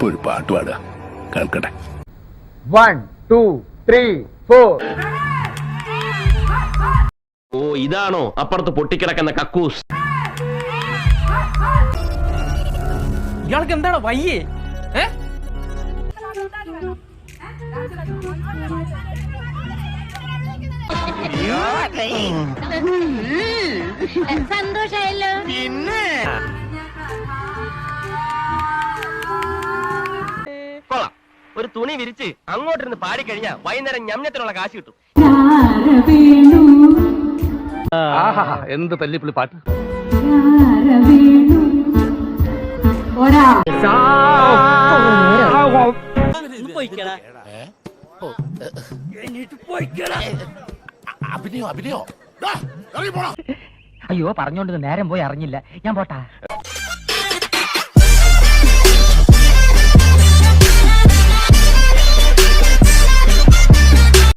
ഇപ്പൊ ഒരു പാട്ട് പാടുക കേൾക്കട്ടെ വൺ ടു ത്രീ ഫോർ ഓ ഇതാണോ അപ്പുറത്ത് പൊട്ടിക്കിടക്കുന്ന കക്കൂസ് ഇയാൾക്ക് എന്താണ് വയ്യേ ഏ സന്തോഷായല്ലോ ഒരു തുണി വിരിച്ച് അങ്ങോട്ടിരുന്ന് പാടിക്കഴിഞ്ഞാ വൈകുന്നേരം ഞമ്മത്തിനുള്ള കാശ് കിട്ടും. ആഹാ എന്ത് തല്ലിപ്പുള്ളി പാട്ട്? അയ്യോ പറഞ്ഞോണ്ട് നേരം പോയി അറിഞ്ഞില്ല. ഞാൻ പോട്ടാ.